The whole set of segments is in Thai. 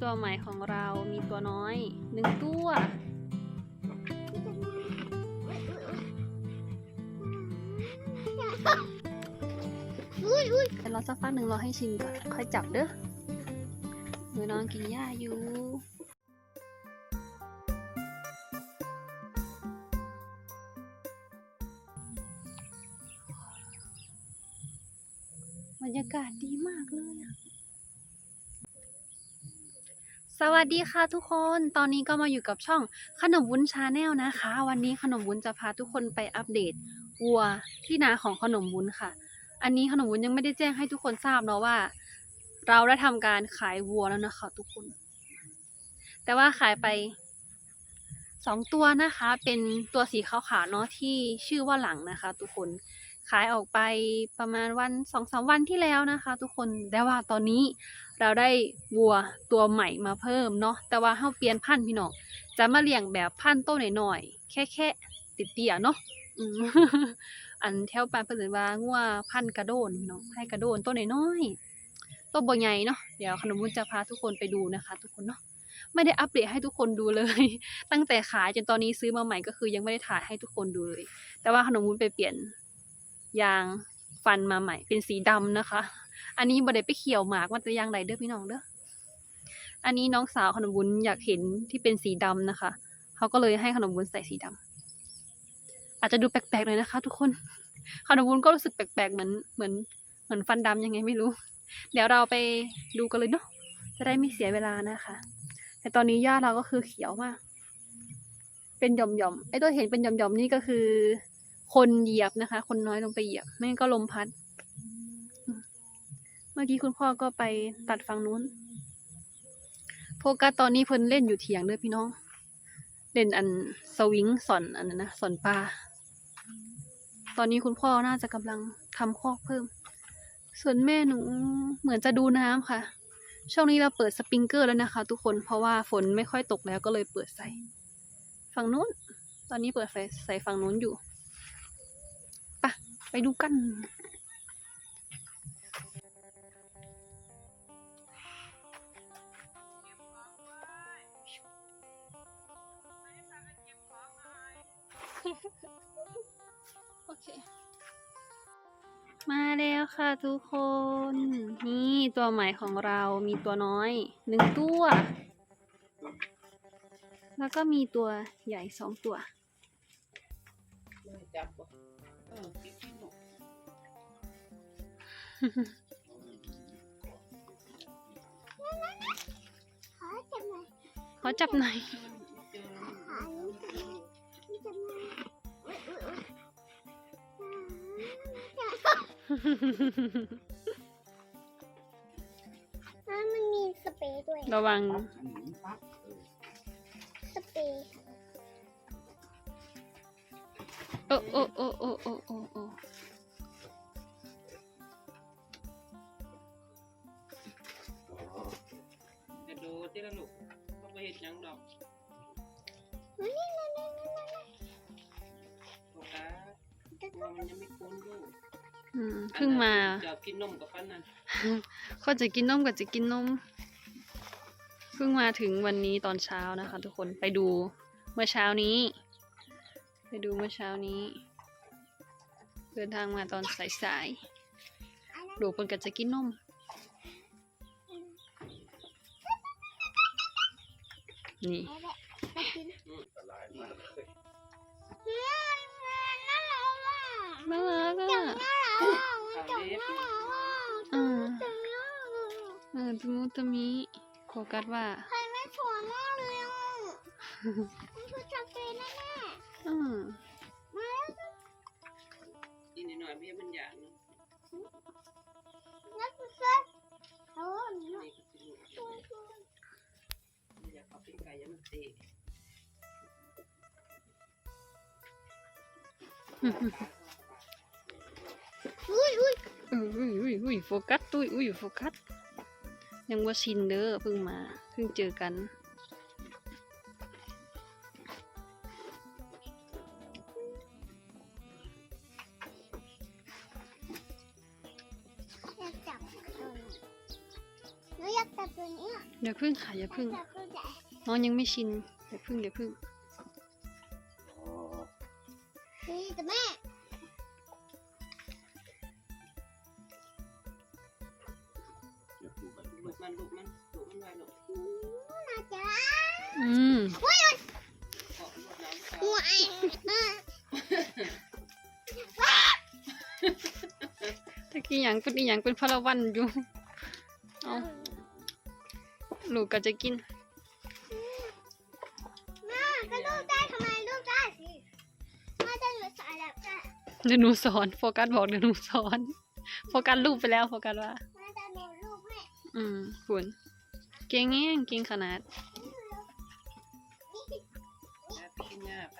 ตัวใหม่ของเรามีตัวน้อยหนึ่งตัว อุ้ยอุ้ยแต่รอสักพักหนึ่งรอให้ชินก่อน ค่อยจับเด้อหนูนอนกินหญ้าอยู่ สวัสดีค่ะทุกคน ตอนนี้ก็มาอยู่กับช่องขนมวุ้นชาแนลนะคะ วันนี้ขนมวุ้นจะพาทุกคนไปอัปเดตวัวที่นาของขนมวุ้นค่ะ อันนี้ขนมวุ้นยังไม่ได้แจ้งให้ทุกคนทราบเนาะว่า เราได้ทำการขายวัวแล้วนะคะทุกคน แต่ว่าขายไปสองตัวนะคะ เป็นตัวสีขาวๆเนาะที่ชื่อว่าหลังนะคะ ทุกคน ขายออกไปประมาณวันสองสามวันที่แล้วนะคะ ทุกคนแต่ว่าตอนนี้เราได้วัวตัวใหม่มาเพิ่มเนาะแต่ว่าเฮาเปลี่ยนพันธุ์พี่น้องจะมาเลี้ยงแบบพันธุ์โตหน่อยๆแค่แค่ติดเตี่ยเนาะอันแถวปานเพิ่นเอิ้นว่างัวพันธุ์กระโดนพี่น้องให้กระโดนตัวน้อยๆตัวบ่ใหญ่เนาะเดี๋ยวขนมวุ้นจะพาทุกคนไปดูนะคะ ทุกคนเนาะไม่ได้อัปเดตให้ทุกคนดูเลย ตั้งแต่ขายจนตอนนี้ซื้อมาใหม่ก็คือยังไม่ได้ถ่ายให้ทุกคนดูเลย แต่ว่าขนมวุ้นไปเปลี่ยน ยางฟันมาใหม่เป็นสีดำนะคะ อันนี้บ่ได้ไปเขี่ยวหมากมันจะยางไหนเด้อพี่น้องเด้อ อันนี้น้องสาวขนมวุ้นอยากเห็นที่เป็นสีดำนะคะ เขาก็เลยให้ขนมวุ้นใส่สีดำอาจจะดูแปลกๆเลยนะคะ ทุกคน ขนมวุ้นก็รู้สึกแปลกๆเหมือนเหมือนเหมือนฟันดำยังไงไม่รู้ เดี๋ยวเราไปดูกันเลยเนาะ จะได้ไม่เสียเวลานะคะ แต่ตอนนี้หญ้าเราก็คือเขียวมาก เป็นหย่อมๆ ไอ้ตัวเห็นเป็นหย่อมๆนี่ก็คือ คนเหยียบนะคะ คนน้อยลงไปเหยียบไม่งั้นก็ลมพัด เมื่อกี้คุณพ่อก็ไปตัดฝั่งนู้นโฟกัสตอนนี้เพิ่นเล่นอยู่เถียงเด้อพี่น้อง เล่นอันสวิงสอนอันนั้นนะสอนปลาตอนนี้คุณพ่อน่าจะกำลังทำคอกเพิ่ม ส่วนแม่หนูเหมือนจะดูน้ำค่ะ ช่วงนี้เราเปิดสปริงเกอร์แล้วนะคะ ทุกคนเพราะว่าฝนไม่ค่อยตกแล้วก็เลยเปิดใส่ ฝั่งนู้น ตอนนี้เปิดใส่ฝั่งนู้นอยู่ ไปดูกัน โอเค มาแล้วค่ะทุกคน นี่ตัวใหม่ของเรามีตัวน้อยหนึ่งตัว แล้วก็มีตัวใหญ่สองตัว จับบ่ ขอจับหน่อยขอจับหน่อยเจอขานี่จับหน่อยอุ้ยอุ้ยอุ้ยอ่ามันมีสเปรย์ด้วย ระวังปั๊บอันนี้ปั๊บเออสเปรย์โอ้โอ้โอ้โอ้โอ้โอ้ โอ้กระโดดที่ละลูกก็ไปเห็ดหยังดอกนี่นี่นี่นี่นี่นี่โฟกัสว่ามันยังไม่คุ้นอยู่อืมเพิ่งมาจะเอากินนมกับปั้นนั่นเขาจะกินนมกับจะกินนมเพิ่งมาถึงวันนี้ตอนเช้านะคะ ทุกคนไปดูเมื่อเช้านี้ ไปดูเมื่อเช้านี้ เดินทางมาตอนสายๆลูกคนก็จะกินนม นี่เอาแหละมากินอืมละลายมากเลยเฮ้ยน่ารักอะน่ารักจัอะบน่ารักอะมันจับน่ารักอะอืมจับน่ารักอะเออตะมุตะมิโฟกัสว่าใครไม่สวยมากเลยอะมันคือจับเป็นแน่อืมมาแล้วกินนิดหน่อยพี่มันหยาด อุ้ยอุ้ยอุ้ยอุ้ยอุ้ยโฟกัสตุ้ยอุ้ยโฟกัส ยังว่าชินเด้อเพิ่งมาเพิ่งเจอกันอยากจับตัวนี้หนูอยากจับตัวตัวเนี้ยอย่าพึ่งค่ะอย่าพึ่งจับตัวใหญ่น้องยังไม่ชินอย่าพึ่งอย่าพึ่ง มันลูกมันลูกมันไว้ลูกอืมน่าจะอืมเกาะลูกน้ำเขาหัวไอ้อะตะกี้หยังเป็นอีหยังเป็นพลวันอยู่ เอาลูกก็จะกินแม่ก็ลูกได้ทำไมลูกได้สิแม่จะหนูสายแล้วจ้ะเดี๋ยวหนูสอน โฟกัสบอกเดี๋ยวหนูสอน โฟกัสลูกไปแล้วโฟกัสว่า อืมฝุ่นเก่งแง่งเก่งขนาดแม่ไปกินหญ้าไป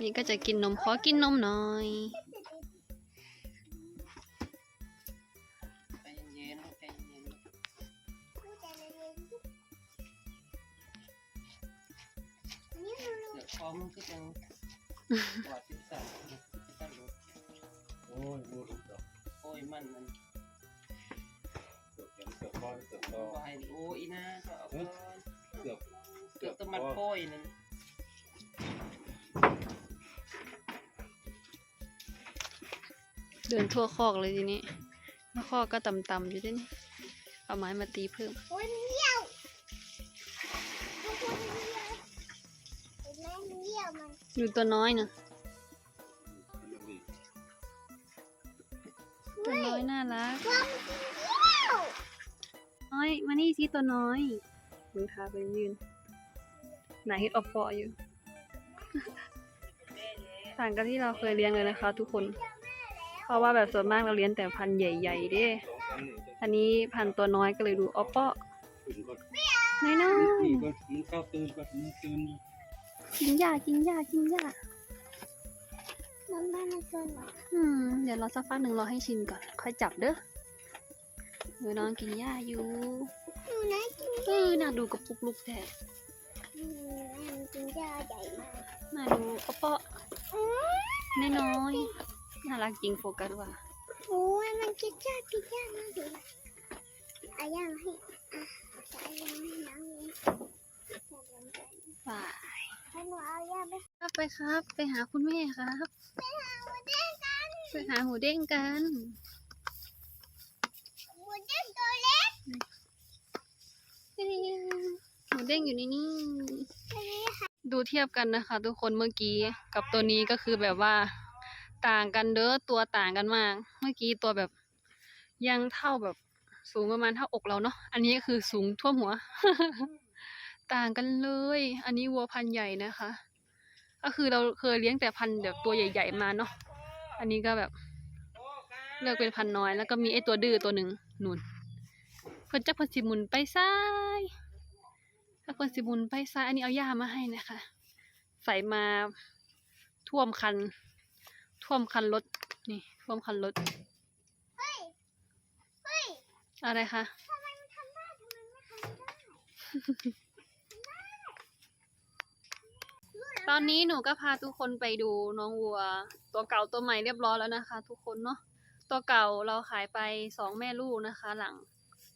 นี่ก็จะกินนมขอกินนมหน่อย ห็นเกือบพอเกือบพอก็ให้โอ้อีน่าก็เอาก่อนเกือบเกือบต้องมัดโป้ยนั่นเดินทั่วคอกเลยทีนี้แล้วคอกก็ต่ำๆอยู่ด้วยนี่เอาไม้มาตีเพิ่มโอ้ยมันเยี่ยวลูกมันเยี่ยวไมมันเยี่ยวมันดูตัวน้อยนะตัวน้อยน่ารัก มานี่สิตัวน้อยมึงทาไปยืนหนาเฮ็ดออปเปาะอยู่ ต่างกันที่เราเคยเลี้ยงเลยนะคะ ทุกคน เพราะว่าแบบส่วนมากเราเลี้ยงแต่พันธุ์ใหญ่ๆเด้สองครั้งหนึ่งจะอันนี้พันธุ์ตัวน้อยก็เลยดูออปเปาะตื่นก่อนน้อยนี่ก็มันเข้าตื่นก่อนมันตื่นๆกินหญ้ากินหญ้ากินหญ้ามันไม่มาเกินหรอกอืม เดี๋ยวรอสักพักหนึ่งรอให้ชินก่อน ค่อยจับเด้อ เดี๋ยวน้องกินหญ้าอยู่หนูนะกินเออน่าดูกับปุกลุกแท้อืมมันกินยาใหญ่มากน่าดูออปเปาะอืมน้อยๆน่ารักจริงโฟกัสว่าโอ้ยมันกินยากินยามากเลยเอายามาให้อะเอายามาให้น้องเลยว่าให้หนูเอายาไปครับไปครับ ไปหาคุณแม่ครับหาหมูเด้งกัน ไปหาหมูเด้งกัน หมูเด้งตัวเล็กหมูเด้งอยู่ในนี่ตัวนี้ค่ะดูเทียบกันนะคะ ทุกคนเมื่อกี้กับตัวนี้ก็คือแบบว่าต่างกันเด้อตัวต่างกันมาก เมื่อกี้ตัวแบบยังเท่าแบบสูงประมาณเท่าอกเราเนาะอันนี้ก็คือสูงท่วมหัว ต่างกันเลย อันนี้วัวพันธุ์ใหญ่นะคะ ก็คือเราเคยเลี้ยงแต่พันธุ์แบบตัวใหญ่ ๆมาเนาะอันนี้ก็แบบ เลือกเป็นพันน้อยแล้วก็มีไอตัวดื้อตัวหนึ่งนุ่นเพิ่นจักเพิ่นสิหมุนไปซ้ายถ้าเพิ่นสิหมุนไปซ้ายอันนี้เอาหญ้ามาให้นะคะ ใส่มาท่วมคัน ท่วมคันรถนี่ท่วมคันรถอะไรคะตอนนี้หนูก็พาทุกคนไปดูน้องวัว ตัวเก่าตัวใหม่เรียบร้อยแล้วนะคะ ทุกคนเนาะ ตัวเก่าเราขายไปสองแม่ลูกนะคะ หลัง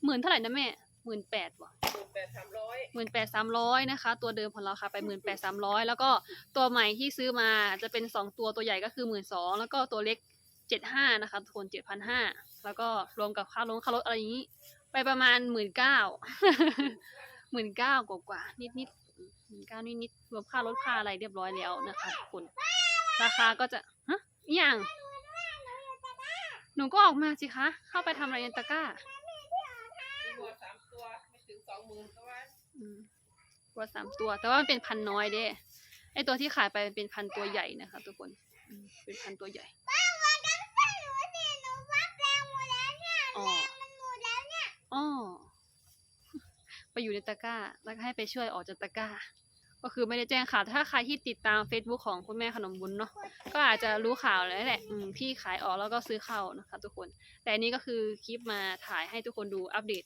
หมื่นเท่าไหร่นะแม่หมื่นแปดบ่แปดสามร้อยหมื่นแปดสามร้อยนะคะ ตัวเดิมของเราค่ะไปหมื่นแปดสามร้อยแล้วก็ตัวใหม่ที่ซื้อมาจะเป็นสองตัวตัวใหญ่ก็คือหมื่นสองแล้วก็ตัวเล็กเจ็ดห้านะคะทุกคนเจ็ดพันห้าแล้วก็รวมกับค่าลงค่ารถอะไรอย่างนี้ ไปประมาณหมื่นเก้าหมื่นเก้ากว่ากว่านิดนิดหมื่นเก้านิดนิดรวมค่ารถค่าอะไรเรียบร้อยแล้วนะคะทุกคนราคาก็จะฮะอหย่าง หนูก็ออกมาสิคะ เข้าไปทำอะไรในตะกร้าตัวสามตัวไม่ถึงสองหมื่นก็ว่าอืมตัวสามตัว แต่ว่ามันเป็นพันน้อยเด้ไอตัวที่ขายไปมันเป็นพันตัวใหญ่นะคะทุกคนอืมเป็นพันตัวใหญ่ ป้ามากันป้าหนูสิหนูวัดแรงหมดแล้วเนี่ยอ๋อมันหมดแล้วเนี่ยอ๋อไปอยู่ในตะกร้า แล้วก็ให้ไปช่วยออกจากตะกร้า ก็คือไม่ได้แจ้งข่าวถ้าใครที่ติดตาม Facebook ของคุณแม่ขนมบุญเนาะก็อาจจะรู้ข่าวแล้วแหละอืมพี่ขายออกแล้วก็ซื้อเข้านะคะ ทุกคน แต่อันนี้ก็คือคลิปมาถ่ายให้ทุกคนดูอัปเดต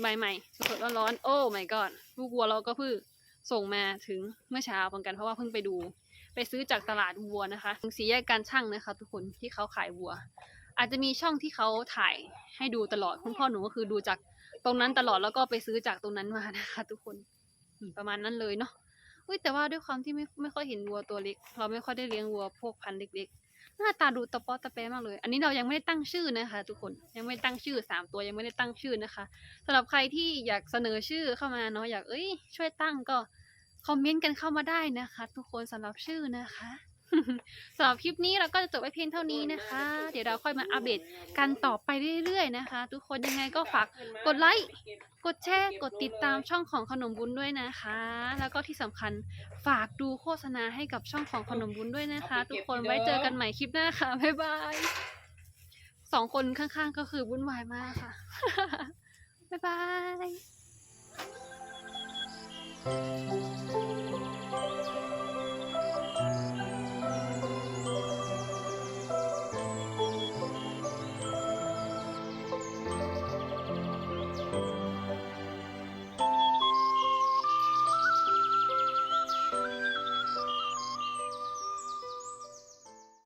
ใหม่ๆสดๆร้อนๆโอ้ my god ลูกวัวเราก็เพิ่งส่งมาถึงเมื่อเช้าเหมือนกันเพราะว่าเพิ่งไปดู ไปซื้อจากตลาดวัวนะคะถึงสีแยกการช่างนะคะ ทุกคนที่เขาขายวัว อาจจะมีช่องที่เขาถ่ายให้ดูตลอดคุณพ่อหนูก็คือดูจากตรงนั้นตลอดแล้วก็ไปซื้อจากตรงนั้นมานะคะ ทุกคน ประมาณนั้นเลยเนาะอุ้ยแต่ว่าด้วยความที่ไม่ไม่ค่อยเห็นวัวตัวเล็ก เราไม่ค่อยได้เลี้ยงวัวพวกพันธุ์เล็กๆหน้าตาดูตะปอตะแปมากเลย อันนี้เรายังไม่ได้ตั้งชื่อนะคะ ทุกคนยังไม่ตั้งชื่อสามตัวยังไม่ได้ตั้งชื่อนะคะสำหรับใครที่อยากเสนอชื่อเข้ามาเนาะอยากเอ้ยช่วยตั้งก็คอมเมนต์กันเข้ามาได้นะคะ ทุกคนสำหรับชื่อนะคะ สำหรับคลิปนี้เราก็จะจบไว้เพียงเท่านี้นะคะ เดี๋ยวเราค่อยมาอัปเดตกันต่อไปเรื่อยๆนะคะ ทุกคนยังไงก็ฝากกดไลค์ กดแชร์ กดติดตามช่องของขนมบุญด้วยนะคะ แล้วก็ที่สำคัญฝากดูโฆษณาให้กับช่องของขนมบุญด้วยนะคะ ทุกคนไว้เจอกันใหม่คลิปหน้าค่ะ บ๊ายบายสองคนข้างๆก็คือวุ่นวายมากค่ะ บ๊ายบาย